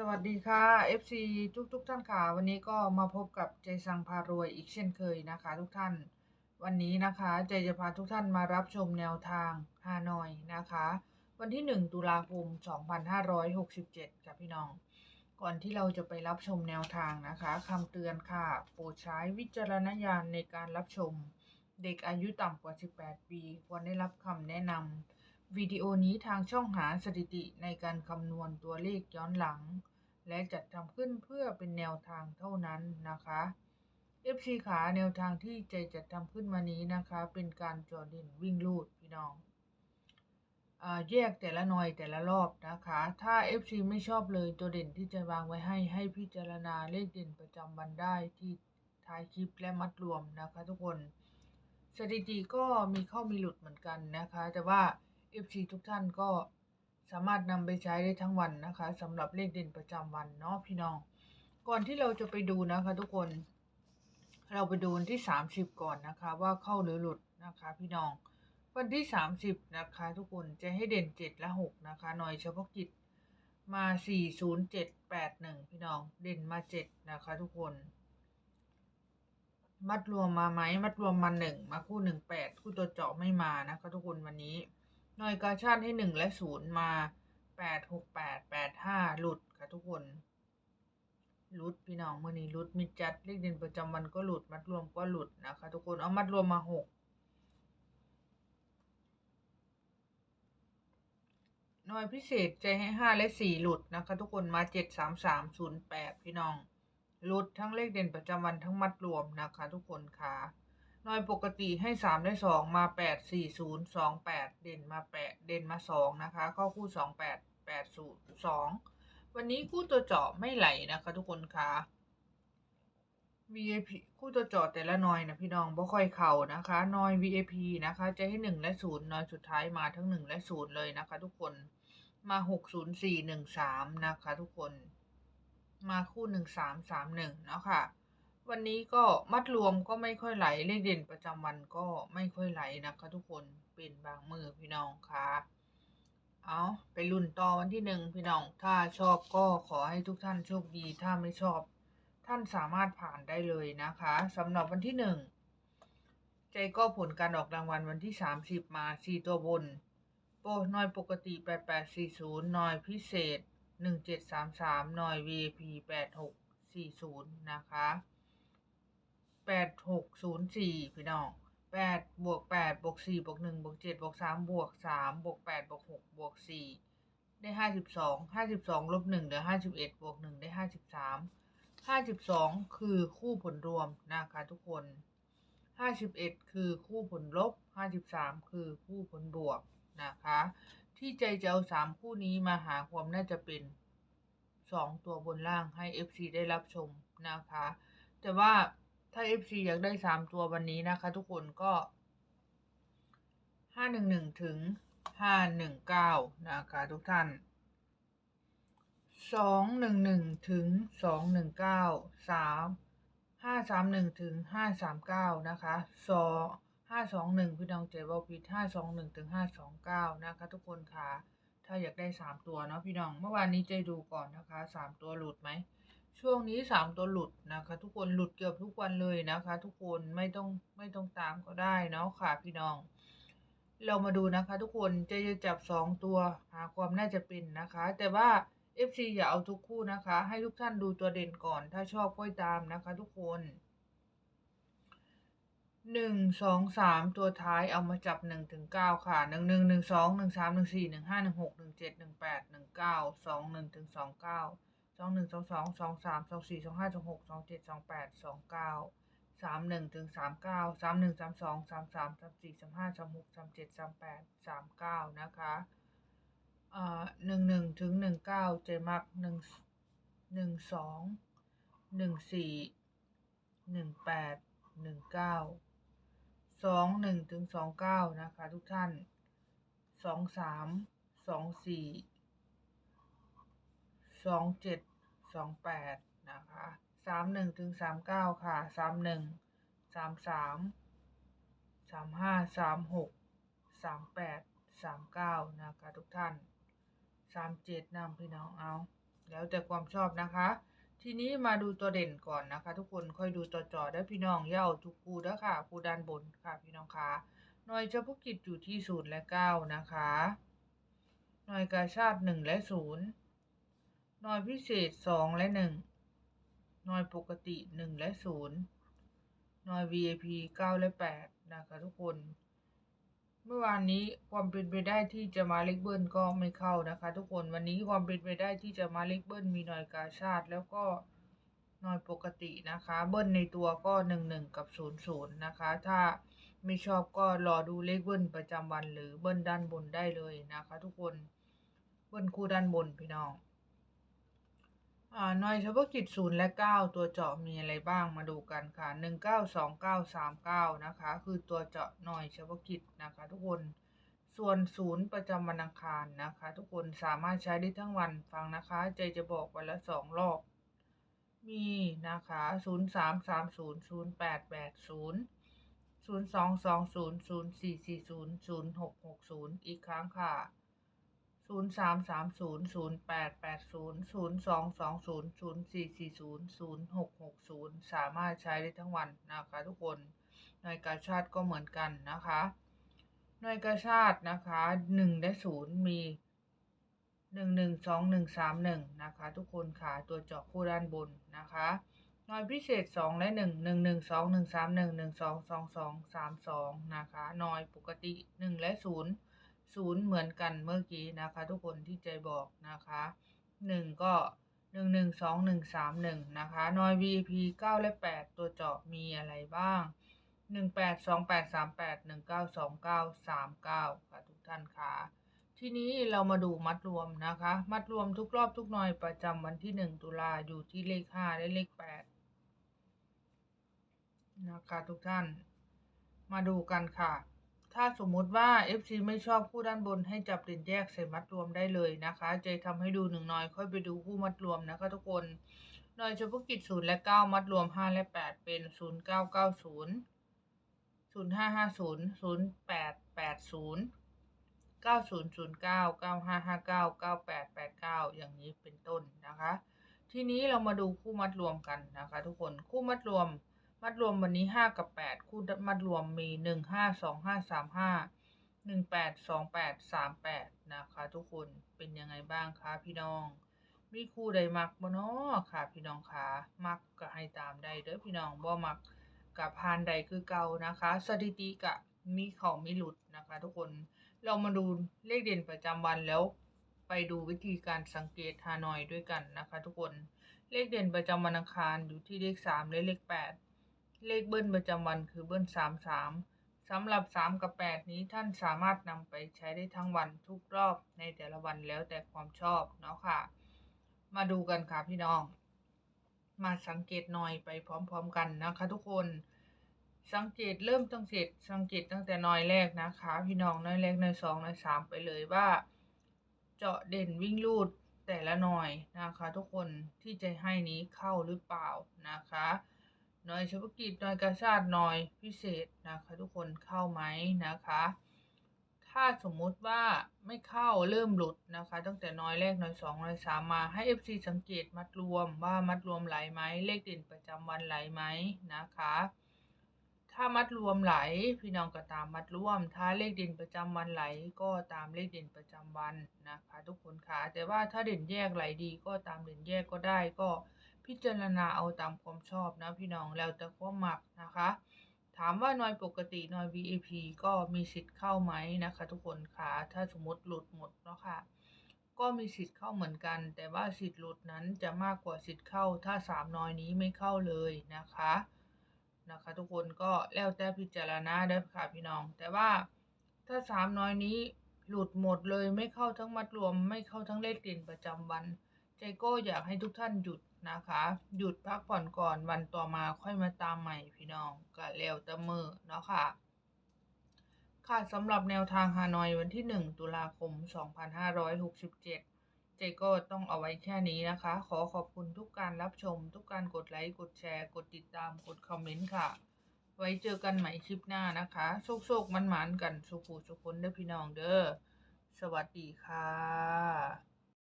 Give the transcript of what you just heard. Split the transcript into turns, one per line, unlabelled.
สวัสดีค่ะ FC ทุกทุกๆท่านค่ะ วันนี้ก็มาพบกับใจสังพารวยอีกเช่นเคยนะคะ ทุกท่าน วันนี้นะคะใจจะพาทุกท่านมารับชมแนวทางฮานอยนะคะ วันที่ 1 ตุลาคม 2567ค่ะพี่น้อง ก่อนที่เราจะไปรับชมแนวทางนะคะคำเตือนค่ะ โปรดใช้วิจารณญาณในการรับชม เด็กอายุต่ำกว่า 18 ปีควรได้รับคำแนะนำ วิดีโอนี้ทางช่องหาสถิติในการคำนวณตัวเลขย้อนหลัง และจัดทำขึ้นเพื่อเป็นแนวทางเท่านั้นนะคะ FC ขาแนวทางที่ใจจัดทำขึ้นมานี้นะคะ เป็นการจอเด่นวิ่งลูดพี่น้องอาแยกแต่ละหน่อยแต่ละรอบนะคะ ถ้า FC ไม่ชอบเลยตัวเด่นที่จะวางไว้ให้ ให้พิจารณาเลขเด่นประจำวันได้ที่ท้ายคลิปและมัดรวมนะคะ ทุกคน สถิติก็มีเข้ามีหลุดเหมือนกันนะคะ แต่ว่า FC ทุกท่านก็สามารถนำไปใช้ได้ทั้งวันนะคะสำหรับเลขเด่นประจำวันเนาะพี่น้อง ก่อนที่เราจะไปดูนะคะทุกคน เราไปดูวันที่ 30 ก่อนนะคะ ว่าเข้าหรือหลุดนะคะพี่น้อง วันที่ 30 นะคะ ทุกคนจะให้เด่น 7 และ 6 นะคะ หน่วยเฉพาะกิจมา 40781 พี่น้อง เด่นมา 7 นะคะ ทุกคน มัดรวมมาไหม มัดรวมมาหนึ่งมาคู่หนึ่งแปดคู่ตัวเจาะไม่มานะคะ ทุกคนวันนี้ หน่วยกาชาติให้หนึ่งและศูนย์มาแปดหกแปดแปดห้าหลุดค่ะทุกคนหลุดพี่น้องเมื่อนี้หลุดมิจัดเลขเด่นประจำวันก็หลุดมัดรวมก็หลุดนะคะ ทุกคนเอามัดรวมมาหกหน่วยพิเศษใจให้ห้าและสี่หลุดนะคะ ทุกคนมาเจ็ดสามสามศูนย์แปดพี่น้องหลุดทั้งเลขเด่นประจำวันทั้งมัดรวมนะคะ ทุกคนค่ะหน่วยปกติให้สามได้สองมาแปดสี่ศูนย์สองแปด เด่นมาแปดเด่นมาสองนะคะ เข้าคู่สองแปดแปดศูนย์สองวันนี้คู่ตัวเจาะไม่ไหลนะคะทุกคนค่ะ VIP คู่ตัวเจาะแต่ละนอยนะพี่น้องบ่ค่อยเข่านะคะนอย VIP นะคะ จะให้หนึ่งและศูนย์นอยสุดท้ายมาทั้งหนึ่งและศูนย์เลยนะคะ ทุกคนมาหกศูนย์สี่หนึ่งสามนะคะ ทุกคนมาคู่หนึ่งสามสามหนึ่งเนาะค่ะวันนี้ก็มัดรวมก็ไม่ค่อยไหลเลขเด่นประจำวันก็ไม่ค่อยไหลนะคะทุกคน เป็นบางมือพี่น้องค่ะ เอาไปรุ่นต่อวันที่หนึ่งพี่น้อง ถ้าชอบก็ขอให้ทุกท่านโชคดี ถ้าไม่ชอบ ท่านสามารถผ่านได้เลยนะคะสำหรับวันที่หนึ่งใจก็ผลการออกรางวัลวันที่สามสิบมาสี่ตัวบน โปรน้อยปกติแปดแปดสี่ศูนย์น้อยพิเศษหนึ่งเจ็ดสามสามน่อย VIP แปดหกสี่ศูนย์นะคะแปดหกศูนย์สี่พี่น้อง แปดบวกแปดบวกสี่บวกหนึ่งบวกเจ็ดบวกสามบวกสามบวกแปดบวกหกบวกสี่ได้ห้าสิบสองห้าสิบสองลบหนึ่งเหลือห้าสิบเอ็ดบวกหนึ่งได้ห้าสิบสามห้าสิบสองคือคู่ผลรวมนะคะทุกคนห้าสิบเอ็ดคือคู่ผลลบห้าสิบสามคือคู่ผลบวกนะคะ ที่ใจจะเอาสามคู่นี้มาหาความน่าจะเป็นสองตัวบนล่างให้ FC ได้รับชมนะคะ แต่ว่า ถ้า FC อยากได้สามตัววันนี้นะคะ ทุกคนก็ห้าหนึ่งหนึ่งถึงห้าหนึ่งเก้านะคะทุกท่านสองหนึ่งหนึ่งถึงสองหนึ่งเก้าสามห้าสามหนึ่งถึงห้าสามเก้านะคะสองห้าสองหนึ่งพี่น้องเจวอพิดห้าสองหนึ่งถึงห้าสองเก้านะคะ ทุกคนค่ะถ้าอยากได้สามตัวเนาะพี่น้องเมื่อวานนี้เจดูก่อนนะคะสามตัวหลุดไหม ช่วงนี้สามตัวหลุดนะคะ ทุกคนหลุดเกือบทุกวันเลยนะคะ ทุกคนไม่ต้องไม่ต้องตามก็ได้เนาะค่ะพี่น้อง เรามาดูนะคะ ทุกคนเจจะจับสองตัวหาความน่าจะเป็นนะคะ แต่ว่า FC อย่าเอาทุกคู่นะคะ ให้ทุกท่านดูตัวเด่นก่อน ถ้าชอบค่อยตามนะคะ ทุกคนหนึ่งสองสามตัวท้ายเอามาจับหนึ่งถึงเก้าค่ะหนึ่งหนึ่งหนึ่งสองหนึ่งสามหนึ่งสี่หนึ่งห้าหนึ่งหกหนึ่งเจ็ดหนึ่งแปดหนึ่งเก้าสองหนึ่งถึงสองเก้า สองหนึ่งสองสองสองสามสองสี่สองห้าสองหกสองเจ็ดสองแปดสองเก้าสามหนึ่งถึงสามเก้าสามหนึ่งสามสองสามสามสามสี่สามห้าสามหกสามเจ็ดสามแปดสามเก้านะคะอ่าหนึ่งหนึ่งถึงหนึ่งเก้าเจมักหนึ่งหนึ่งสองหนึ่งสี่หนึ่งแปดหนึ่งเก้าสองหนึ่งถึงสองเก้านะคะทุกท่านสองสามสองสี่ สองเจ็ดสองแปดนะคะสามหนึ่งถึงสามเก้าค่ะสามหนึ่งสามสามสามห้าสามหกสามแปดสามเก้านะคะทุกท่านสามเจ็ดนำพี่น้องเอา แล้วแต่ความชอบนะคะ ทีนี้มาดูตัวเด่นก่อนนะคะ ทุกคนค่อยดูตัวจอได้พี่น้องอย่าทุกคูด้อค่ะคูด้านบนค่ะพี่น้องคะหน่วยเฉพาะกิจอยู่ที่ศูนย์และเก้านะคะ หน่วยกาชาติหนึ่งและศูนย์ หน่วยพิเศษสองและหนึ่งหน่วยปกติหนึ่งและศูนย์หน่วย VIP เก้าและแปดนะคะทุกคน เมื่อวานนี้ความเป็นไปได้ที่จะมาเล็กเบิ้ลก็ไม่เข้านะคะ ทุกคนวันนี้ความเป็นไปได้ที่จะมาเล็กเบิ้ลมีหน่วยกาชาติแล้วก็หน่วยปกตินะคะ เบิ้ลในตัวก็หนึ่งหนึ่งกับศูนย์ศูนย์นะคะ ถ้าไม่ชอบก็รอดูเลขเบิ้ลประจำวันหรือเบิ้ลด้านบนได้เลยนะคะ ทุกคนเบิ้ลคู่ด้านบนพี่น้อง อ่าหน่วยเฉพาะกิจศูนย์และเก้าตัวเจาะมีอะไรบ้างมาดูกันค่ะหนึ่งเก้าสองเก้าสามเก้านะคะ คือตัวเจาะหน่วยเฉพาะกิจนะคะทุกคน ส่วนศูนย์ประจำวันอังคารนะคะ ทุกคนสามารถใช้ได้ทั้งวันฟังนะคะ ใจจะบอกวันละสองรอบ มีนะคะศูนย์สามสามศูนย์ศูนย์แปดแปดศูนย์ศูนย์สองสองศูนย์ศูนย์สี่สี่ศูนย์ศูนย์หกหกศูนย์อีกครั้งค่ะ ศูนย์สามสามศูนย์ศูนย์แปดแปดศูนย์ศูนย์สองสองศูนย์ศูนย์สี่สี่ศูนย์ศูนย์หกหกศูนย์สามารถใช้ได้ทั้งวันนะคะทุกคนหน่วยกาชาติก็เหมือนกันนะคะหน่วยกาชาตินะคะหนึ่งและศูนย์มีหนึ่งหนึ่งสองหนึ่งสามหนึ่งนะคะ ทุกคนค่ะตัวเจาะคู่ด้านบนนะคะหน่วยพิเศษสองและหนึ่งหนึ่งหนึ่งสองหนึ่งสามหนึ่งหนึ่งสองสองสองสามสองนะคะหน่วยปกติหนึ่งและศูนย์ ศูนย์เหมือนกันเมื่อกี้นะคะ ทุกคนที่ใจบอกนะคะหนึ่งก็หนึ่งหนึ่งสองหนึ่งสามหนึ่งนะคะนอย VIP เก้าและแปดตัวเจาะมีอะไรบ้างหนึ่งแปดสองแปดสามแปดหนึ่งเก้าสองเก้าสามเก้าค่ะทุกท่านค่ะทีนี้เรามาดูมัดรวมนะคะ มัดรวมทุกรอบทุกหน่วยประจำวันที่หนึ่งตุลาอยู่ที่เลขห้าและเลขแปดนะคะทุกท่าน มาดูกันค่ะ ถ้าสมมติว่า FC ไม่ชอบคู่ด้านบนให้จับเด่นแยกใส่มัดรวมได้เลยนะคะใจทำให้ดูหนึ่งหน่อย ค่อยไปดูคู่มัดรวมนะคะทุกคนหน่วยเฉพาะกิจศูนย์และเก้ามัดรวมห้าและแปดเป็นศูนย์เก้าเก้าศูนย์ศูนย์ห้าห้าศูนย์ศูนย์แปดแปดศูนย์เก้าศูนย์ศูนย์เก้าเก้าห้าห้าเก้าเก้าแปดแปดเก้าอย่างนี้เป็นต้นนะคะ ทีนี้เรามาดูคู่มัดรวมกันนะคะ ทุกคนคู่มัดรวม มัดรวมวันนี้ห้ากับแปดคู่มัดรวมมีหนึ่งห้าสองห้าสามห้าหนึ่งแปดสองแปดสามแปดนะคะทุกคนเป็นยังไงบ้างคะพี่น้อง มีคู่ใดมักบ่เนาะค่ะ พี่น้องคะมักก็ให้ตามได้เด้อพี่น้องบ่มักกับพานใดคือเก่านะคะ สถิติกะมีเขามีหลุดนะคะ ทุกคนเรามาดูเลขเด่นประจำวันแล้ว ไปดูวิธีการสังเกตฮานอยด้วยกันนะคะ ทุกคนเลขเด่นประจำวันอังคารอยู่ที่เลขสามและเลขแปด เลขเบิ้ลประจำวันคือเบิ้ลสามสามสำหรับสามกับแปดนี้ท่านสามารถนำไปใช้ได้ทั้งวันทุกรอบในแต่ละวันแล้วแต่ความชอบเนาะค่ะ มาดูกันค่ะพี่น้อง มาสังเกตหน่อยไปพร้อมๆกันนะคะ ทุกคน สังเกตเริ่มตั้งเสร็จสังเกตตั้งแต่หน่อยแรกนะคะ พี่น้องหน่อยแรกหน่อยสองหน่อยสามไปเลยว่า เจาะเด่นวิ่งลูดแต่ละหน่อยนะคะ ทุกคนที่จะให้นี้เข้าหรือเปล่านะคะ หน่วยเฉพาะกิจหน่วยกาชาติหน่วยพิเศษนะคะทุกคนเข้าไหมนะคะ ถ้าสมมุติว่าไม่เข้าเริ่มหลุดนะคะ ตั้งแต่น่วยแรกน่วยสองน่วยสามมาให้ FC สังเกตมัดรวมว่ามัดรวมไหลไหมเลขเด่นประจำวันไหลไหมนะคะ ถ้ามัดรวมไหลพี่น้องก็ตามมัดรวม ถ้าเลขเด่นประจำวันไหลก็ตามเลขเด่นประจำวันนะคะ ทุกคนค่ะแต่ว่าถ้าเด่นแยกไหลดีก็ตามเด่นแยกก็ได้ก็ พิจารณาเอาตามความชอบนะพี่น้องแล้วแต่ความหมักนะคะ ถามว่าน้อยปกติน้อย VIP ก็มีสิทธิ์เข้าไหมนะคะ ทุกคนค่ะถ้าสมมติหลุดหมดเนาะค่ะก็มีสิทธิ์เข้าเหมือนกัน แต่ว่าสิทธิ์หลุดนั้นจะมากกว่าสิทธิ์เข้า ถ้าสามน้อยนี้ไม่เข้าเลยนะคะนะคะ ทุกคนก็แล้วแต่พิจารณาเด้ค่ะพี่น้อง แต่ว่าถ้าสามน้อยนี้หลุดหมดเลยไม่เข้าทั้งมัดรวม ไม่เข้าทั้งเลขเด่นประจำวัน ใจก็อยากให้ทุกท่านหยุด นะคะ หยุดพักผ่อนก่อนวันต่อมาค่อยมาตามใหม่พี่น้องก็แล้วแต่มือเนาะค่ะ ค่ะสำหรับแนวทางฮานอยวันที่ 1 ตุลาคม 2567เจก็ต้องเอาไว้แค่นี้นะคะ ขอขอบคุณทุกการรับชม ทุกการกดไลค์ กดแชร์ กดติดตาม กดคอมเมนต์ค่ะ ไว้เจอกันใหม่คลิปหน้านะคะ โชคโชคมันหมานๆกัน สุขูสุขคนเด้อพี่น้องเด้อ สวัสดีค่ะ